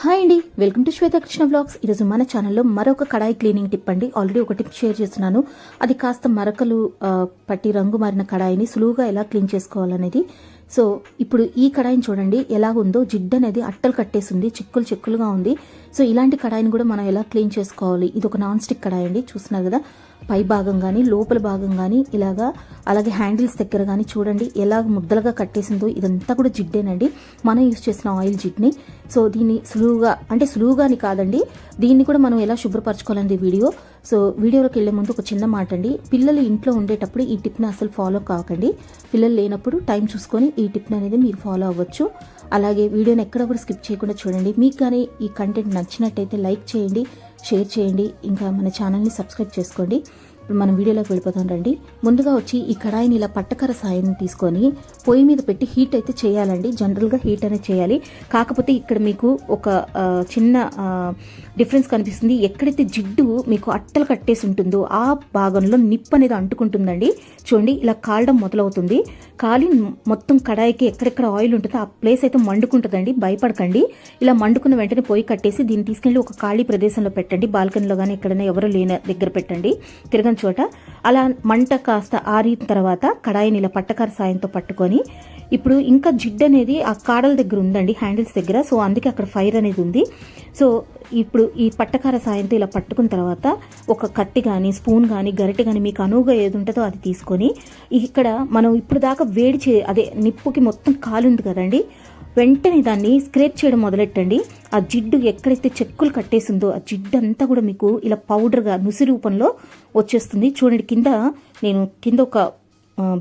Hi అండి. Welcome to Swetha Krishna blogs ఈరోజు మన ఛానల్లో మరొక కడాయి క్లీనింగ్ టిప్ అండి. ఆల్రెడీ ఒక టిప్ షేర్ చేస్తున్నాను. అది కాస్త మరకలు పట్టి రంగు మారిన కడాయిని సులువుగా ఎలా క్లీన్ చేసుకోవాలనేది. సో ఇప్పుడు ఈ కడాయిని చూడండి. ఎలా ఉందో జిడ్డు అనేది అట్టలు కట్టేసింది. చిక్కులు చిక్కులుగా ఉంది. సో ఇలాంటి కడాయిని కూడా మనం ఎలా క్లీన్ చేసుకోవాలి? ఇది ఒక నాన్ స్టిక్ కడాయి అండి. చూస్తున్నారు కదా. పై భాగం కానీ లోపల భాగం కానీ ఇలాగా అలాగే హ్యాండిల్స్ దగ్గర కానీ చూడండి ఎలా ముద్దలుగా కట్టేసిందో ఇదంతా కూడా జిడ్డేనండి. మనం యూజ్ చేసిన ఆయిల్ జిడ్ని సో దీన్ని సులువుగా అంటే సులువుగాని కాదండి. దీన్ని కూడా మనం ఎలా శుభ్రపరచుకోవాలండి వీడియో. సో వీడియోలోకి వెళ్ళే ముందు ఒక చిన్న మాట అండి. పిల్లలు ఇంట్లో ఉండేటప్పుడు ఈ టిప్ని అసలు ఫాలో కాకండి. పిల్లలు లేనప్పుడు టైం చూసుకొని ఈ టిప్ని అనేది మీరు ఫాలో అవ్వచ్చు. అలాగే వీడియోని ఎక్కడ కూడా స్కిప్ చేయకుండా చూడండి. మీకు కానీ ఈ కంటెంట్ నచ్చినట్టయితే లైక్ చేయండి. షేర్ చేయండి. ఇంకా మన ఛానల్ని సబ్స్క్రైబ్ చేసుకోండి. ఇప్పుడు మనం వీడియోలోకి వెళ్ళిపోతాం రండి. ముందుగా వచ్చి ఈ కడాయిని ఇలా పట్టకర సాయం తీసుకొని పొయ్యి మీద పెట్టి హీట్ అయితే చేయాలండి. జనరల్గా హీట్ అనేది చేయాలి. కాకపోతే ఇక్కడ మీకు ఒక చిన్న డిఫరెన్స్ కనిపిస్తుంది. ఎక్కడైతే జిడ్డు మీకు అట్టలు కట్టేసి ఉంటుందో ఆ భాగంలో నిప్పు అనేది అంటుకుంటుందండి. చూడండి ఇలా కాలడం మొదలవుతుంది. కాలి మొత్తం కడాయికి ఎక్కడెక్కడ ఆయిల్ ఉంటుందో ఆ ప్లేస్ అయితే మండుకుంటుందండి. భయపడకండి. ఇలా మండుకున్న వెంటనే పొయ్యి కట్టేసి దీన్ని తీసుకెళ్ళి ఒక ఖాళీ ప్రదేశంలో పెట్టండి. బాల్కనీలో కానీ ఎక్కడైనా ఎవరు లేని దగ్గర పెట్టండి. తిరగని చోట అలా మంట కాస్త ఆరిన తర్వాత కడాయిని ఇలా పట్టకార సాయంతో పట్టుకొని ఇప్పుడు ఇంకా జిడ్డు అనేది ఆ కాడల దగ్గర ఉందండి హ్యాండిల్స్ దగ్గర. సో అందుకే అక్కడ ఫైర్ అనేది ఉంది. సో ఇప్పుడు ఈ పట్టకార సాయంతో ఇలా పట్టుకున్న తర్వాత ఒక కత్తి కానీ స్పూన్ కానీ గరిటె కానీ మీకు అనువుగా ఏది ఉంటుందో అది తీసుకొని ఇక్కడ మనం ఇప్పుడు దాకా వేడి చే అదే నిప్పుకి మొత్తం కాలుంది కదండి. వెంటనే దాన్ని స్క్రేప్ చేయడం మొదలెట్టండి. ఆ జిడ్డు ఎక్కడైతే చెక్కులు కట్టేసిందో ఆ జిడ్డు అంతా కూడా మీకు ఇలా పౌడర్గా నుసి రూపంలో వచ్చేస్తుంది. చూడండి కింద నేను కింద ఒక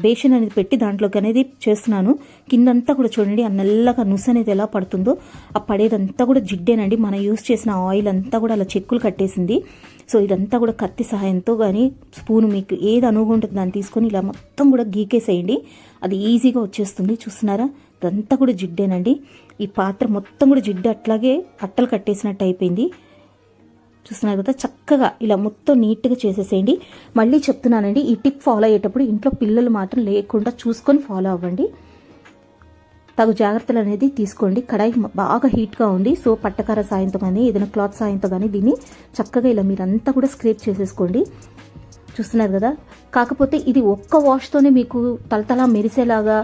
బేషన్ అనేది పెట్టి దాంట్లోకి అనేది చేస్తున్నాను. కిందంతా కూడా చూడండి ఆ నల్లగా నుసు అనేది ఎలా పడుతుందో ఆ పడేదంతా కూడా జిడ్డేనండి. మనం యూస్ చేసిన ఆయిల్ అంతా కూడా అలా చెక్కులు కట్టేసింది. సో ఇదంతా కూడా కత్తి సహాయంతో కానీ స్పూన్ మీకు ఏది అనువుగా దాన్ని తీసుకొని ఇలా మొత్తం కూడా గీకేసేయండి. అది ఈజీగా వచ్చేస్తుంది. చూస్తున్నారా? ఇదంతా కూడా జిడ్డేనండి. ఈ పాత్ర మొత్తం కూడా జిడ్డు అట్లాగే అట్టలు కట్టేసినట్టు అయిపోయింది. చూస్తున్నారు కదా చక్కగా ఇలా మొత్తం నీట్గా చేసేసేయండి. మళ్ళీ చెప్తున్నానండి ఈ టిప్ ఫాలో అయ్యేటప్పుడు ఇంట్లో పిల్లలు మాత్రం లేకుండా చూసుకొని ఫాలో అవ్వండి. తగు జాగ్రత్తలు అనేది తీసుకోండి. కడాయి బాగా హీట్గా ఉంది. సో పట్టకార సాయంతో కానీ ఏదైనా క్లాత్ సాయంతో కానీ దీన్ని చక్కగా ఇలా మీరంతా కూడా స్క్రేప్ చేసేసుకోండి. చూస్తున్నారు కదా? కాకపోతే ఇది ఒక్క వాష్తోనే మీకు తలతలా మెరిసేలాగా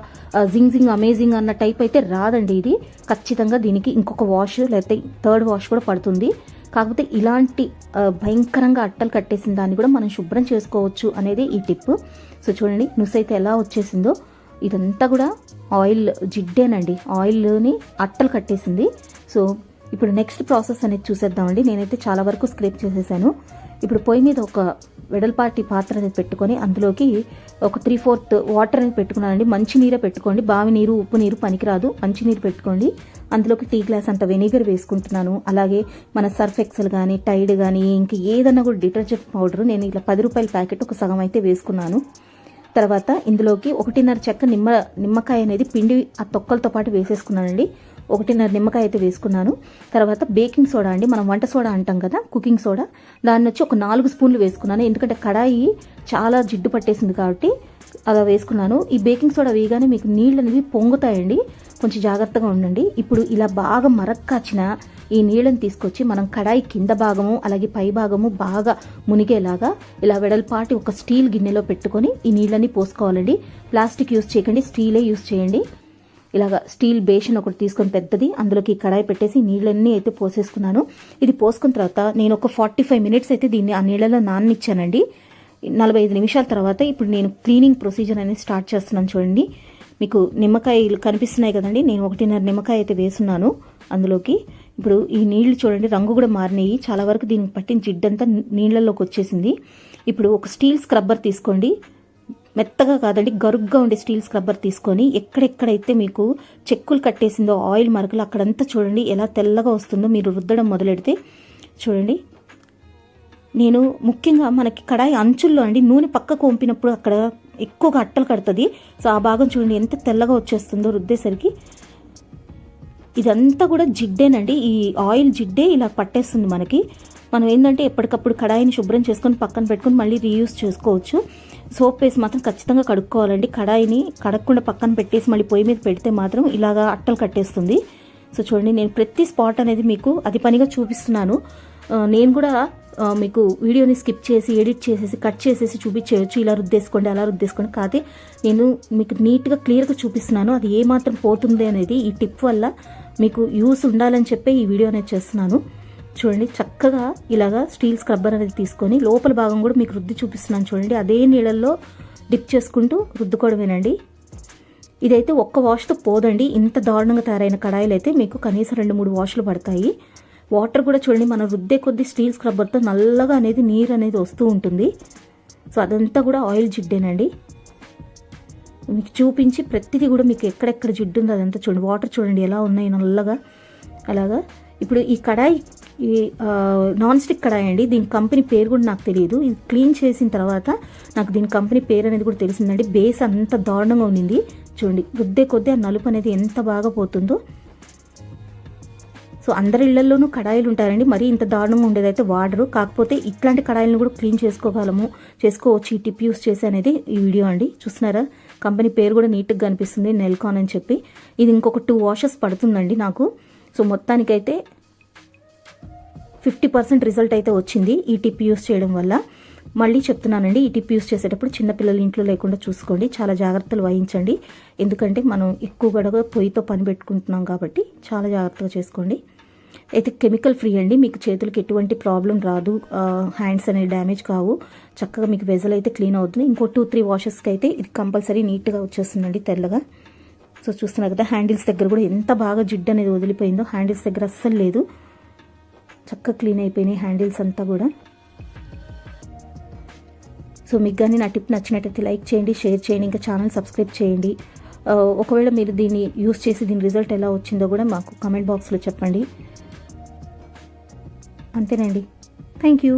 జింగ్ జింగ్ అమేజింగ్ అన్న టైప్ అయితే రాదండి ఇది. ఖచ్చితంగా దీనికి ఇంకొక వాష్ లేకపోతే థర్డ్ వాష్ కూడా పడుతుంది. కాకపోతే ఇలాంటి భయంకరంగా అట్టలు కట్టేసిన దాన్ని కూడా మనం శుభ్రం చేసుకోవచ్చు అనేది ఈ టిప్ సో చూడండి నుస్ అయితే ఎలా వచ్చేసిందో. ఇదంతా కూడా ఆయిల్ జిడ్డేనండి. ఆయిల్ని అట్టలు కట్టేసింది. సో ఇప్పుడు నెక్స్ట్ ప్రాసెస్ అనేది చూసేద్దామండి. నేనైతే చాలా వరకు స్క్రేప్ చేసేసాను. ఇప్పుడు పొయ్యి మీద ఒక వెడల్పాటి పాత్ర అనేది పెట్టుకొని అందులోకి ఒక త్రీ ఫోర్త్ వాటర్ అనేది పెట్టుకున్నానండి. మంచి నీరే పెట్టుకోండి. బావి నీరు ఉప్పు నీరు పనికిరాదు. మంచి నీరు పెట్టుకోండి. అందులోకి టీ గ్లాస్ అంత వెనిగర్ వేసుకుంటున్నాను. అలాగే మన సర్ఫ్ ఎక్సెల్ కానీ టైడ్ కానీ ఇంక ఏదన్నా కూడా డిటర్జెంట్ పౌడర్ నేను ఇలా పది రూపాయల ప్యాకెట్ ఒక సగం అయితే వేసుకున్నాను. తర్వాత ఇందులోకి ఒకటిన్నర చెక్క నిమ్మ నిమ్మకాయ అనేది పిండి ఆ తొక్కలతో పాటు వేసేసుకున్నానండి. ఒకటిన్నర నిమ్మకాయ అయితే వేసుకున్నాను. తర్వాత బేకింగ్ సోడా అండి మనం వంట సోడా అంటాం కదా కుకింగ్ సోడా. దాన్ని వచ్చి ఒక నాలుగు స్పూన్లు వేసుకున్నాను. ఎందుకంటే కడాయి చాలా జిడ్డు పట్టేసింది కాబట్టి అలా వేసుకున్నాను. ఈ బేకింగ్ సోడా వేయగానే మీకు నీళ్ళు అనేవి పొంగుతాయండి. కొంచెం జాగ్రత్తగా ఉండండి. ఇప్పుడు ఇలా బాగా మరక్కాచిన ఈ నీళ్ళని తీసుకొచ్చి మనం కడాయి కింద భాగము అలాగే పై భాగము బాగా మునిగేలాగా ఇలా వెడల్పాటి ఒక స్టీల్ గిన్నెలో పెట్టుకొని ఈ నీళ్ళని పోసుకోవాలండి. ప్లాస్టిక్ యూస్ చేయకండి స్టీలే యూస్ చేయండి. ఇలాగ స్టీల్ బేషన్ ఒకటి తీసుకొని పెద్దది అందులోకి కడాయి పెట్టేసి నీళ్ళన్నీ అయితే పోసేసుకున్నాను. ఇది పోసుకున్న తర్వాత నేను ఒక ఫార్టీ ఫైవ్ మినిట్స్ అయితే దీన్ని ఆ నీళ్ళలో నాననిచ్చానండి. నలభై ఐదు నిమిషాల తర్వాత ఇప్పుడు నేను క్లీనింగ్ ప్రొసీజర్ అనేది స్టార్ట్ చేస్తున్నాను చూడండి. మీకు నిమ్మకాయలు కనిపిస్తున్నాయి కదండి నేను ఒకటిన్నర నిమ్మకాయ అయితే వేసున్నాను అందులోకి. ఇప్పుడు ఈ నీళ్ళు చూడండి రంగు కూడా మారినాయి. చాలా వరకు దీనికి పట్టిన జిడ్డంతా నీళ్ళలోకి వచ్చేసింది. ఇప్పుడు ఒక స్టీల్ స్క్రబ్బర్ తీసుకోండి. మెత్తగా కాదండి గరుగ్గా ఉండే స్టీల్ స్క్రబ్బర్ తీసుకొని ఎక్కడెక్కడైతే మీకు చెక్కులు కట్టేసిందో ఆయిల్ మరకలు అక్కడంతా చూడండి ఎలా తెల్లగా వస్తుందో మీరు రుద్దడం మొదలెడితే చూడండి. నేను ముఖ్యంగా మనకి కడాయి అంచుల్లో అండి నూనె పక్కకు వంపినప్పుడు అక్కడ ఎక్కువగా అట్టలు కడుతుంది. సో ఆ భాగం చూడండి ఎంత తెల్లగా వచ్చేస్తుందో రుద్దేసరికి. ఇదంతా కూడా జిడ్డేనండి ఈ ఆయిల్ జిడ్డే ఇలా పట్టేస్తుంది మనకి. మనం ఏంటంటే ఎప్పటికప్పుడు కడాయిని శుభ్రం చేసుకొని పక్కన పెట్టుకొని మళ్ళీ రీయూస్ చేసుకోవచ్చు. సోప్ వేసి మాత్రం ఖచ్చితంగా కడుక్కోవాలండి. కడాయిని కడగకుండా పక్కన పెట్టేసి మళ్ళీ పొయ్యి మీద పెడితే మాత్రం ఇలాగా అట్టలు కట్టేస్తుంది. సో చూడండి నేను ప్రతి స్పాట్ అనేది మీకు అది పనిగా చూపిస్తున్నాను. నేను కూడా మీకు వీడియోని స్కిప్ చేసి ఎడిట్ చేసేసి కట్ చేసేసి చూపించేయచ్చు. ఇలా రుద్దేసుకోండి అలా రుద్దేసుకోండి. కాకపోతే నేను మీకు నీట్గా క్లియర్గా చూపిస్తున్నాను. అది ఏ మాత్రం పోతుంది అనేది ఈ టిప్ వల్ల మీకు యూస్ ఉండాలని చెప్పి ఈ వీడియో అనేది చేస్తున్నాను. చూడండి చక్కగా ఇలాగా స్టీల్ స్క్రబ్బర్ అనేది తీసుకొని లోపల భాగం కూడా మీకు రుద్ది చూపిస్తున్నాను చూడండి. అదే నీళ్ళల్లో డిప్ చేసుకుంటూ రుద్దుకోవడమేనండి. ఇదైతే ఒక్క వాష్తో పోదండి. ఇంత దారుణంగా తయారైన కడాయిలు అయితే మీకు కనీసం రెండు మూడు వాష్లు పడతాయి. వాటర్ కూడా చూడండి మనం రుద్దే కొద్ది స్టీల్ స్క్రబ్బర్తో నల్లగా అనేది నీరు అనేది వస్తూ ఉంటుంది. సో అదంతా కూడా ఆయిల్ జిడ్డేనండి. మీకు చూపించి ప్రతిదీ కూడా మీకు ఎక్కడెక్కడ జిడ్డు ఉందో అదంతా చూడండి. వాటర్ చూడండి ఎలా ఉన్నాయి నల్లగా. అలాగా. ఇప్పుడు ఈ కడాయి ఈ నాన్ స్టిక్ కడాయి అండి. దీని కంపెనీ పేరు కూడా నాకు తెలియదు ఇది క్లీన్ చేసిన తర్వాత నాకు దీని కంపెనీ పేరు అనేది కూడా తెలిసిందండి. బేస్ అంత దారుణంగా ఉండింది. చూడండి రుద్దే కొద్దీ ఆ నలుపు అనేది ఎంత బాగా పోతుందో. సో అందరి ఇళ్ళలోనూ కడాయిలు ఉంటారండి మరీ ఇంత దారుణంగా ఉండేదైతే వాడరు. కాకపోతే ఇట్లాంటి కడాయిలను కూడా క్లీన్ చేసుకోగలము. చేసుకోవచ్చు. ఈ టిప్ యూస్ చేసి అనేది ఈ వీడియో అండి. చూస్తున్నారా? కంపెనీ పేరు కూడా నీట్గా కనిపిస్తుంది. నెల్కాన్ అని చెప్పి. ఇది ఇంకొక టూ వాషెస్ పడుతుందండి నాకు. సో మొత్తానికైతే ఫిఫ్టీ పర్సెంట్ రిజల్ట్ అయితే వచ్చింది ఈ టిప్ యూస్ చేయడం వల్ల. మళ్ళీ చెప్తున్నానండి ఈ టిప్ యూస్ చేసేటప్పుడు చిన్నపిల్లలు ఇంట్లో లేకుండా చూసుకోండి చాలా జాగ్రత్తలు వహించండి. ఎందుకంటే మనం ఎక్కువ గడగా పొయ్యితో పని పెట్టుకుంటున్నాం కాబట్టి చాలా జాగ్రత్తగా చేసుకోండి. అయితే కెమికల్ ఫ్రీ అండి మీకు చేతులకు ఎటువంటి ప్రాబ్లం రాదు హ్యాండ్స్ అనేవి డ్యామేజ్ కావు చక్కగా మీకు వెజల్ అయితే క్లీన్ అవుతుంది. ఇంకో టూ త్రీ వాషెస్కి అయితే ఇది కంపల్సరీ నీట్గా వచ్చేస్తుందండి తెల్లగా. సో చూస్తున్నారు కదా హ్యాండిల్స్ దగ్గర కూడా ఎంత బాగా జిడ్డు అనేది వదిలిపోయిందో హ్యాండిల్స్ దగ్గర అస్సలు లేదు. చక్కగా క్లీన్ అయిపోయినాయి హ్యాండిల్స్ అంతా కూడా. సో మీకు కానీ నా టిప్ నచ్చినట్టయితే లైక్ చేయండి షేర్ చేయండి ఇంకా ఛానల్ సబ్స్క్రైబ్ చేయండి. ఒకవేళ మీరు దీన్ని యూస్ చేసి దీని రిజల్ట్ ఎలా వచ్చిందో కూడా మాకు కామెంట్ బాక్స్లో చెప్పండి. అంతేనండి. Thank you.